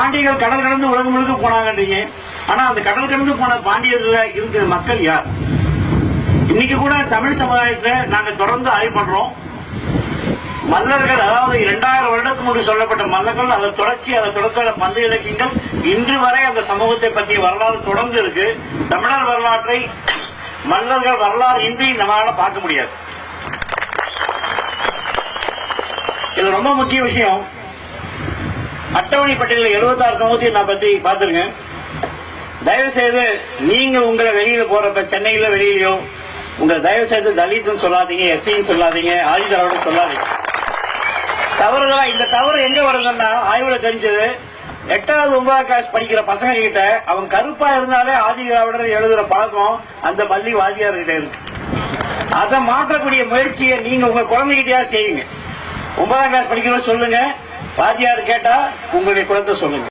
பாண்டியர்கள் கடல் கடந்து உலகம் முழுக்க போனாங்கன்றீங்க. ஆனா அந்த கடல் கடந்து போன பாண்டியர்கள இருக்கிற மக்கள் யார்? இன்னைக்கு கூட தமிழ் சமுதாயத்துல நாங்க தொடர்ந்து ஆய்வு பண்றோம். மல்லர்கள் அதாவது இரண்டாயிரம் வருடத்துக்கு முன்பு சொல்லப்பட்ட மல்லர்கள் அதை தொடர்ச்சி அதை தொடர்ந்த பந்து இலக்கியங்கள் இன்று வரை அந்த சமூகத்தை பற்றிய வரலாறு தொடர்ந்து இருக்கு. தமிழர் வரலாற்றை மல்லர்கள் வரலாறு இன்றி நம்மளால பார்க்க முடியாது. இது ரொம்ப முக்கிய விஷயம் அட்டவணை பட்டியலில் 76 சமூகத்தையும் நான் பத்தி பார்த்திருக்கேன் தயவு செய்து நீங்க உங்களை வெளியில போறப்ப சென்னையில வெளியிலயோ உங்களை தயவு செய்து தலித்னு சொல்லாதீங்க எஸ்சின்னு சொல்லாதீங்க ஆதிதிராவிடம் சொல்லாதீங்க. தவறுதான் இந்த தவறு எங்க வருதுன்னா ஆய்வுல தெரிஞ்சது எட்டாவது ஒன்பதாம் கிளாஸ் படிக்கிற பசங்க கிட்ட அவன் கருப்பா இருந்தாலே ஆதிதிராவிடர் எழுதுற பழக்கம் அந்த பள்ளி வாதியார்கிட்ட இருக்கு. அதை மாற்றக்கூடிய முயற்சியை நீங்க உங்க குழந்தைகிட்டயா செய்யுங்க. ஒன்பதாம் கிளாஸ் படிக்கிறவங்க சொல்லுங்க வாத்தியார் கேட்டா உங்களுடைய குலத்தை சொல்லுங்க.